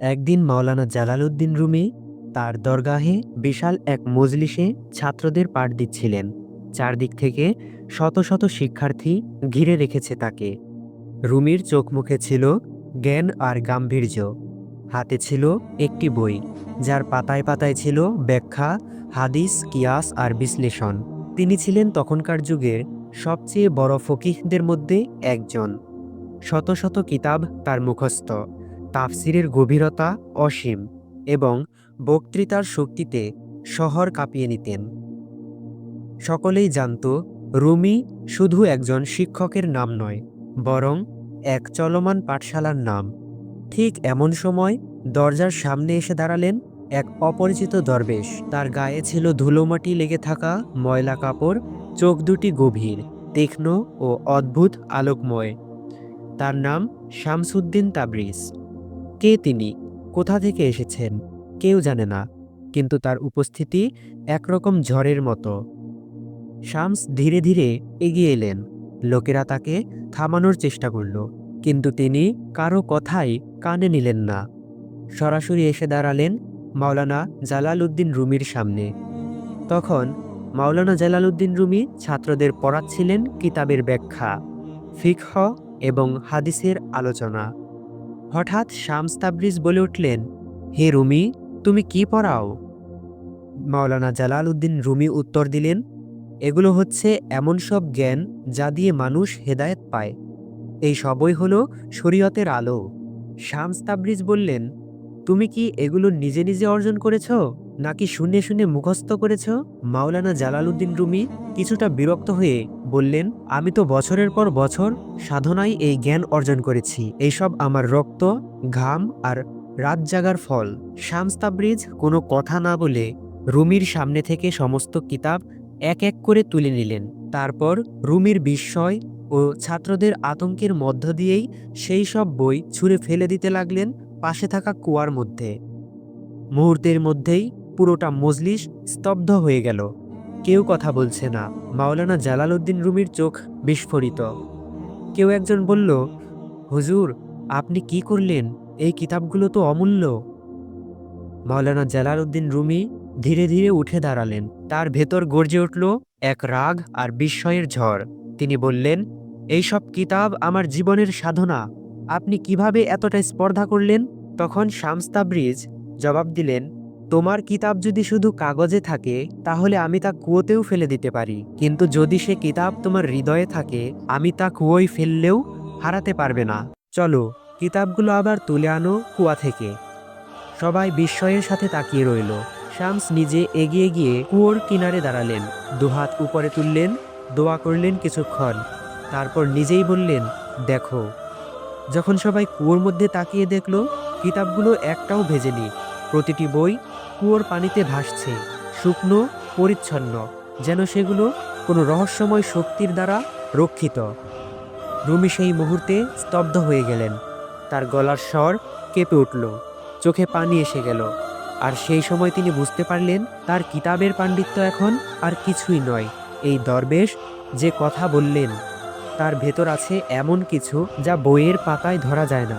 একদিন মাওলানা Jalaluddin Rumi তার দরগাহে বিশাল এক মজলিসে ছাত্রদের পাঠ দিচ্ছিলেন। চারদিক থেকে শত শত শিক্ষার্থী ঘিরে রেখেছে তাকে। রুমির চোখ মুখে ছিল জ্ঞান আর গাম্ভীর্য। হাতে ছিল একটি বই, যার পাতায় পাতায় ছিল ব্যাখ্যা, হাদিস, কিয়াস আর বিশ্লেষণ। তিনি ছিলেন তখনকার যুগের সবচেয়ে বড় ফকিহদের মধ্যে একজন। শত শত কিতাব তার মুখস্থ। তাফসিরের গভীরতা অসীম এবং বক্তৃতার শক্তিতে শহর কাঁপিয়ে নিতেন। সকলেই জানত, রুমি শুধু একজন শিক্ষকের নাম নয়, বরং এক চলমান পাঠশালার নাম। ঠিক এমন সময় দরজার সামনে এসে দাঁড়ালেন এক অপরিচিত দরবেশ। তার গায়ে ছিল ধুলোমাটি লেগে থাকা ময়লা কাপড়, চোখ দুটি গভীর, তীক্ষ্ণ ও অদ্ভুত আলোকময়। তার নাম শামসুদ্দিন তাবরিজ। কে তিনি? কোথা থেকে এসেছেন? কেউ জানে না, কিন্তু তার উপস্থিতি একরকম ঝড়ের মতো। শামস ধীরে ধীরে এগিয়ে এলেন। লোকেরা তাকে থামানোর চেষ্টা করল, কিন্তু তিনি কারও কথাই কানে নিলেন না। সরাসরি এসে দাঁড়ালেন মাওলানা জালালউদ্দিন রুমির সামনে। তখন মাওলানা জালালউদ্দিন রুমি ছাত্রদের পড়াচ্ছিলেন কিতাবের ব্যাখ্যা, ফিকহ এবং হাদিসের আলোচনা। হঠাৎ শামস তাবরিজ বলে উঠলেন, হে রুমি, তুমি কি পড়াও? মাওলানা জালাল উদ্দিন রুমি উত্তর দিলেন, এগুলো হচ্ছে এমন সব জ্ঞান যা দিয়ে মানুষ হেদায়েত পায়। এই সবই হলো শরীয়তের আলো। শামস তাবরিজ বললেন তুমি কি এগুলো নিজে নিজে অর্জন করেছ, নাকি শুনে শুনে মুখস্থ করেছ? মাওলানা জালালউদ্দিন রুমি কিছুটা বিরক্ত হয়ে বললেন, আমি তো বছরের পর বছর সাধনায় এই জ্ঞান অর্জন করেছি। এইসব আমার রক্ত, ঘাম আর রাত জাগার ফল। শামস তাবরিজ কোনো কথা না বলে রুমির সামনে থেকে সমস্ত কিতাব এক এক করে তুলে নিলেন। তারপর রুমির বিস্ময় ও ছাত্রদের আতঙ্কের মধ্য দিয়েই সেই সব বই ছুঁড়ে ফেলে দিতে লাগলেন পাশে থাকা কুয়ার মধ্যে। মুহূর্তের মধ্যেই পুরোটা মজলিস স্তব্ধ হয়ে গেল। কেউ কথা বলছে না। মাওলানা জালালউদ্দিন রুমির চোখ বিস্ফোরিত। কেউ একজন বলল, হুজুর, আপনি কি করলেন? এই কিতাবগুলো তো অমূল্য। মাওলানা জালালউদ্দিন রুমি ধীরে ধীরে উঠে দাঁড়ালেন। তার ভেতর গর্জে উঠল এক রাগ আর বিস্ময়ের ঝড়। তিনি বললেন, এইসব কিতাব আমার জীবনের সাধনা। আপনি কীভাবে এতটা স্পর্ধা করলেন? তখন শামস তাবরিজ জবাব দিলেন, তোমার কিতাব যদি শুধু কাগজে থাকে, তাহলে আমি তা কুয়োতেও ফেলে দিতে পারি। কিন্তু যদি সে কিতাব তোমার হৃদয়ে থাকে, আমি তা কুয়োয় ফেললেও হারাতে পারবে না। চলো, কিতাবগুলো আবার তুলে আনো কুয়া থেকে। সবাই বিস্ময়ের সাথে তাকিয়ে রইল। শামস নিজে এগিয়ে গিয়ে কুয়োর কিনারে দাঁড়ালেন। দুহাত উপরে তুললেন, দোয়া করলেন কিছুক্ষণ। তারপর নিজেই বললেন, দেখো যখন সবাই কুয়োর মধ্যে তাকিয়ে দেখল, কিতাবগুলো একটাও ভেজেনি প্রতিটি বই কুয়োর পানিতে ভাসছে, শুকনো, পরিচ্ছন্ন, যেন সেগুলো কোনো রহস্যময় শক্তির দ্বারা রক্ষিত। রুমি সেই মুহূর্তে স্তব্ধ হয়ে গেলেন। তার গলার স্বর কেঁপে উঠল, চোখে পানি এসে গেল। আর সেই সময় তিনি বুঝতে পারলেন, তার কিতাবের পাণ্ডিত্য এখন আর কিছুই নয়। এই দরবেশ যে কথা বললেন তার ভেতর আছে এমন কিছু যা বইয়ের পাতায় ধরা যায় না।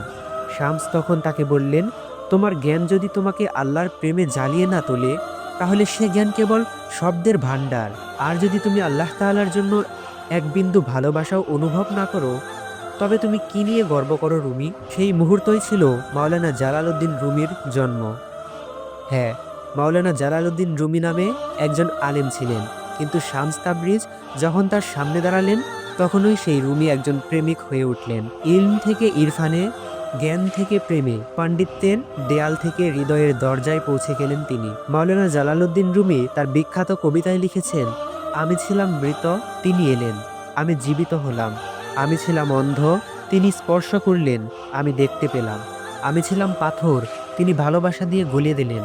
শামস তখন তাকে বললেন, তোমার জ্ঞান যদি তোমাকে আল্লাহর প্রেমে জ্বালিয়ে না তোলে, তাহলে সে জ্ঞান কেবল শব্দের ভাণ্ডার। আর যদি তুমি আল্লাহ তাআলার জন্য এক বিন্দু ভালোবাসাও অনুভব না করো, তবে তুমি কি নিয়ে গর্ব করো রুমি? সেই মুহূর্তই ছিল মাওলানা জালালউদ্দিন রুমির জন্ম। হ্যাঁ মাওলানা জালালউদ্দিন রুমি নামে একজন আলেম ছিলেন। কিন্তু শামস তাবরিজ যখন তার সামনে দাঁড়ালেন তখনই সেই রুমি একজন প্রেমিক হয়ে উঠলেন। ইলম থেকে ইরফানে, জ্ঞান থেকে প্রেমে, পাণ্ডিত্যের দেয়াল থেকে হৃদয়ের দরজায় পৌঁছে গেলেন তিনি। মাওলানা জালালউদ্দিন রুমি তার বিখ্যাত কবিতায় লিখেছেন, আমি ছিলাম মৃত, তিনি এলেন। আমি জীবিত হলাম। আমি ছিলাম অন্ধ, তিনি স্পর্শ করলেন। আমি দেখতে পেলাম। আমি ছিলাম পাথর, তিনি ভালোবাসা দিয়ে গলিয়ে দিলেন।